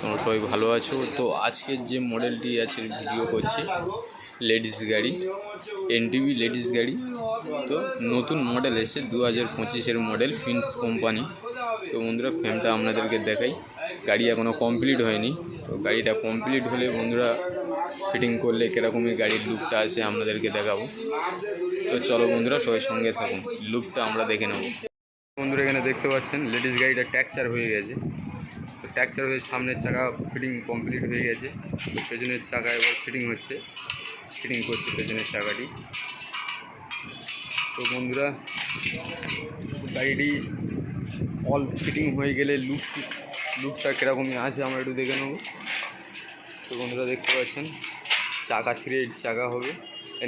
তোমরা সবাই ভালো আছো? তো আজকের যে মডেলটি আছে ভিডিও করছি, লেডিস গাড়ি এনটিভি লেডিস গাড়ি। তো নতুন মডেল এসে দু হাজার পঁচিশের মডেল ফিন্স কোম্পানি তো বন্ধুরা ফ্যানটা আপনাদেরকে দেখাই। গাড়ি এখনও কমপ্লিট হয়নি। তো গাড়িটা কমপ্লিট হলে বন্ধুরা ফিটিং করলে কীরকমই গাড়ির লুকটা আছে আপনাদেরকে দেখাবো। তো চলো বন্ধুরা, সবাই সঙ্গে থাকুন। লুকটা আমরা দেখে নেব। বন্ধুরা, এখানে দেখতে পাচ্ছেন, লেডিস গাড়িটা ট্যাক্সার হয়ে গেছে। তো ট্যাক্সার হয়ে সামনের চাকা ফিটিং কমপ্লিট হয়ে গেছে। পেছনের চাকা এবার ফিটিং হচ্ছে। ফিটিং করছে পেছনের চাকাটি। তো বন্ধুরা, গাড়িটি অল ফিটিং হয়ে গেলে লুক লুকটা কীরকমই আছে আমরা একটু দেখে নেব। তো বন্ধুরা দেখতে পাচ্ছেন, চাকা থ্রি এইট চাকা হবে।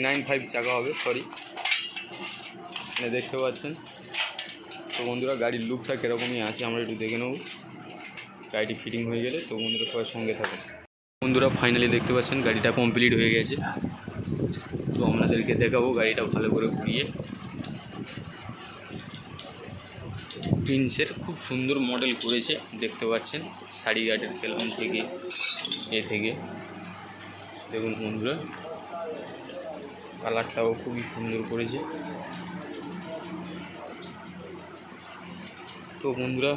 নাইন ফাইভ চাকা হবে সরি দেখতে পাচ্ছেন। তো বন্ধুরা, গাড়ির লুকটা কীরকমই আছে আমরা একটু দেখে নেব। গাড়িটি ফিটিং হয়ে গেলে তো বন্ধুরা সবাই সঙ্গে থাকুন। বন্ধুরা ফাইনালি দেখতে পাচ্ছেন, গাড়িটা কমপ্লিট হয়ে গেছে। তো আপনাদেরকে দেখাবো গাড়িটা ভালো করে ঘুরিয়ে। প্রিন্সের খুব সুন্দর মডেল করেছে, দেখতে পাচ্ছেন, শাড়ি গার্ডের খেলাম থেকে, এ থেকে। দেখুন বন্ধুরা কালারটাও খুবই সুন্দর করেছে। তো বন্ধুরা,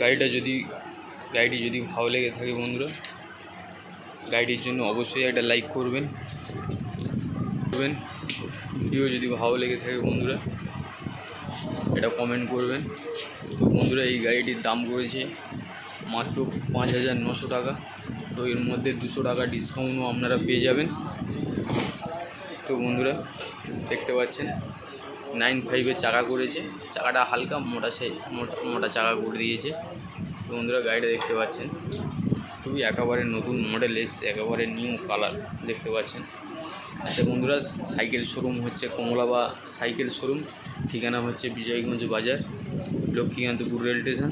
গাড়িটা যদি গাড়িটি যদি ভালো লেগে থাকে বন্ধুরা, গাড়িটির জন্য অবশ্যই একটা লাইক করবেন। করবেন। ভিডিও যদি ভালো লেগে থাকে বন্ধুরা, এটা কমেন্ট করবেন। তো বন্ধুরা, এই গাড়িটির দাম করেছে মাত্র পাঁচ হাজার নশো টাকা। তো এর মধ্যে দুশো টাকা ডিসকাউন্টও আপনারা পেয়ে যাবেন। তো বন্ধুরা, দেখতে পাচ্ছেন নাইন ফাইভের চাকা করেছে। চাকাটা হালকা মোটা মোটা চাকা করে দিয়েছে। বন্ধুরা গাড়িটা দেখতে পাচ্ছেন। খুবই একেবারে নতুন মডেল এসছে, একেবারে নিউ কালার দেখতে পাচ্ছেন। আচ্ছা বন্ধুরা সাইকেল শোরুম হচ্ছে কমলাবা সাইকেল শোরুম ঠিকানা হচ্ছে বিজয়গঞ্জ বাজার, লক্ষ্মীকান্তপুর রেল স্টেশন